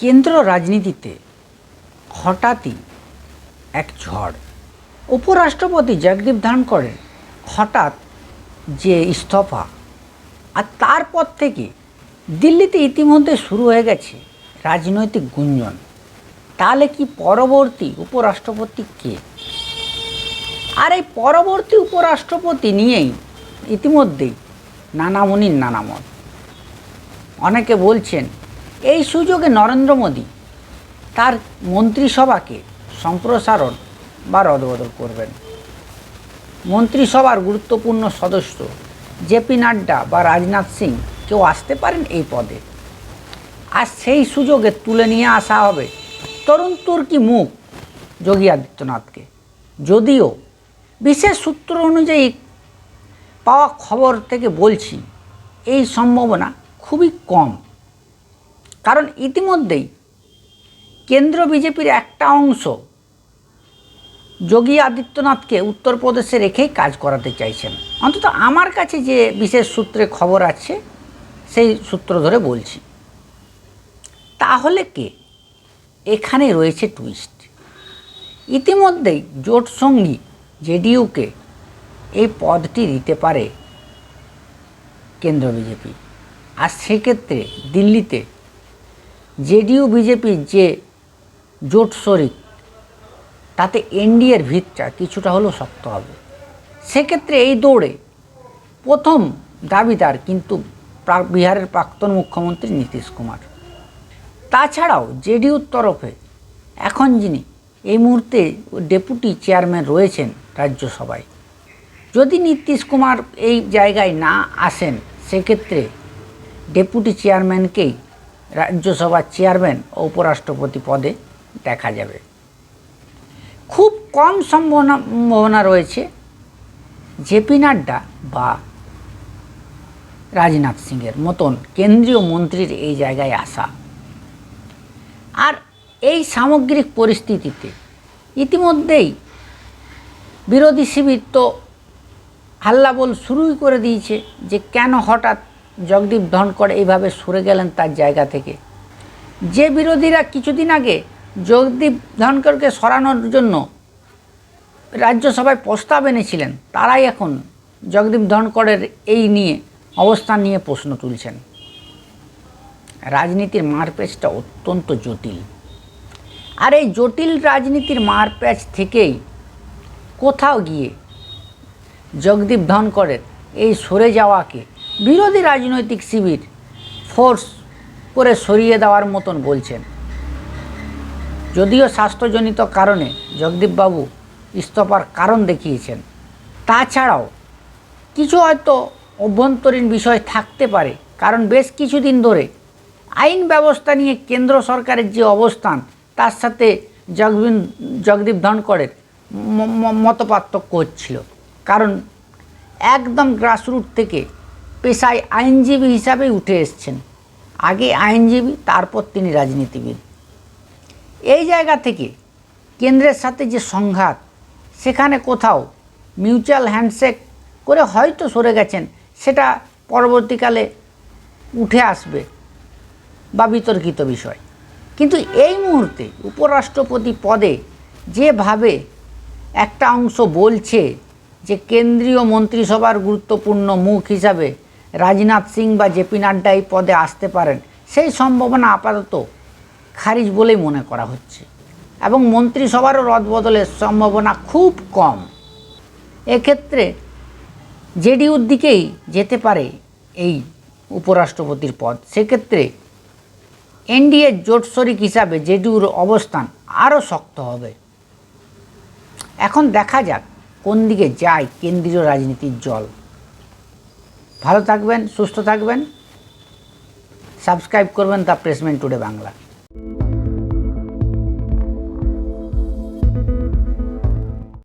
কেন্দ্র রাজনীতিতে হঠাৎই এক ঝড়। উপরাষ্ট্রপতি জগদীপ ধনকরের হঠাৎ যে ইস্তফা। আর তারপর থেকে দিল্লিতে ইতিমধ্যে শুরু হয়ে গেছে রাজনৈতিক গুঞ্জন। তাহলে কি পরবর্তী উপরাষ্ট্রপতি কে? আর এই পরবর্তী উপরাষ্ট্রপতি নিয়েই ইতিমধ্যেই নানামনির নানা মত অনেকে বলছেন এই সুযোগে নরেন্দ্র মোদী তার মন্ত্রিসভাকে সম্প্রসারণ বা রদবদল করবেন। মন্ত্রিসভার গুরুত্বপূর্ণ সদস্য জেপি নাড্ডা বা রাজনাথ সিং কেউ আসতে পারেন এই পদে। আর সেই সুযোগে তুলে নিয়ে আসা হবে তরুণ তুর্কি মুখ যোগী আদিত্যনাথকে। যদিও বিশেষ সূত্র অনুযায়ী পাওয়া খবর থেকে বলছি, এই সম্ভাবনা খুবই কম। কারণ ইতিমধ্যেই কেন্দ্র বিজেপির একটা অংশ যোগী আদিত্যনাথকে উত্তরপ্রদেশে রেখেই কাজ করাতে চাইছেন। অন্তত আমার কাছে যে বিশেষ সূত্রে খবর আছে, সেই সূত্র ধরে বলছি। তাহলে কে? এখানে রয়েছে টুইস্ট ইতিমধ্যেই জোট সঙ্গী জেডিইউকে এই পদটি দিতে পারে কেন্দ্র বিজেপি। আর সেক্ষেত্রে দিল্লিতে জেডিইউ, বিজেপির যে জোট শরিক, তাতে এনডিএর ভিতটা কিছুটা হলেও শক্ত হবে। সেক্ষেত্রে এই দৌড়ে প্রথম দাবিদার কিন্তু বিহারের প্রাক্তন মুখ্যমন্ত্রী নীতিশ কুমার। তাছাড়াও জেডিউর তরফে এখন যিনি এই মুহূর্তে ডেপুটি চেয়ারম্যান রয়েছেন রাজ্যসভায়, যদি নীতিশ কুমার এই জায়গায় না আসেন, সেক্ষেত্রে ডেপুটি চেয়ারম্যানকেই রাজ্যসভার চেয়ারম্যান ও উপরাষ্ট্রপতি পদে দেখা যাবে। খুব কম সম্ভাবনা রয়েছে জেপি নাড্ডা বা রাজনাথ সিংয়ের মতন কেন্দ্রীয় মন্ত্রীর এই জায়গায় আসা। আর এই সামগ্রিক পরিস্থিতিতে ইতিমধ্যেই বিরোধী শিবির তো হাল্লাবোল শুরুই করে দিয়েছে যে কেন হঠাৎ জগদীপ ধনকর এইভাবে সরে গেলেন তার জায়গা থেকে। যে বিরোধীরা কিছুদিন আগে জগদীপ ধনকরকে সরানোর জন্য রাজ্যসভায় প্রস্তাব এনেছিলেন, তারাই এখন জগদীপ ধনকরের এই নিয়ে, অবস্থান নিয়ে প্রশ্ন তুলছেন। রাজনীতির মারপ্যাচটা অত্যন্ত জটিল। আর এই জটিল রাজনীতির মারপ্যাচ থেকেই কোথাও গিয়ে জগদীপ ধনকরের এই সরে যাওয়াকে বিরোধী রাজনৈতিক শিবির ফোর্স করে সরিয়ে দেওয়ার মতন বলছেন। যদিও স্বাস্থ্যজনিত কারণে জগদীপবাবু ইস্তফার কারণ দেখিয়েছেন, তাছাড়াও কিছু হয়তো অভ্যন্তরীণ বিষয় থাকতে পারে, কারণ বেশ কিছুদিন ধরে আইন ব্যবস্থা নিয়ে কেন্দ্র সরকারের যে অবস্থান, তার সাথে জগবিন, জগদীপ ধনকরের মতপার্থক্য হচ্ছিল। কারণ একদম গ্রাসরুট থেকে পেশায় আইনজীবী হিসাবে উঠে এসছেন। আগে আইনজীবী, তারপর তিনি রাজনীতিবিদ। এই জায়গা থেকে কেন্দ্রের সাথে যে সংঘাত, সেখানে কোথাও মিউচুয়াল হ্যান্ডশেক করে হয়তো সরে গেছেন, সেটা পরবর্তীকালে উঠে আসবে বা বিতর্কিত বিষয়। কিন্তু এই মুহূর্তে উপরাষ্ট্রপতি পদে যেভাবে একটা অংশ বলছে যে কেন্দ্রীয় মন্ত্রিসভার গুরুত্বপূর্ণ মুখ হিসাবে রাজনাথ সিং বা জেপি নাড্ডা এই পদে আসতে পারেন, সেই সম্ভাবনা আপাতত খারিজ বলেই মনে করা হচ্ছে। এবং মন্ত্রিসভারও রদবদলের সম্ভাবনা খুব কম। এক্ষেত্রে জেডিউর দিকেই যেতে পারে এই উপরাষ্ট্রপতির পদ। সেক্ষেত্রে এনডিএ জোট শরিক হিসাবে জেডিউর অবস্থান আরও শক্ত হবে। এখন দেখা যাক কোন দিকে যায় কেন্দ্রীয় রাজনীতির জল। ভালো থাকবেন সুস্থ থাকবেন। সাবস্ক্রাইব করবেন দ্য প্রেসমেন্ট টুডে বাংলা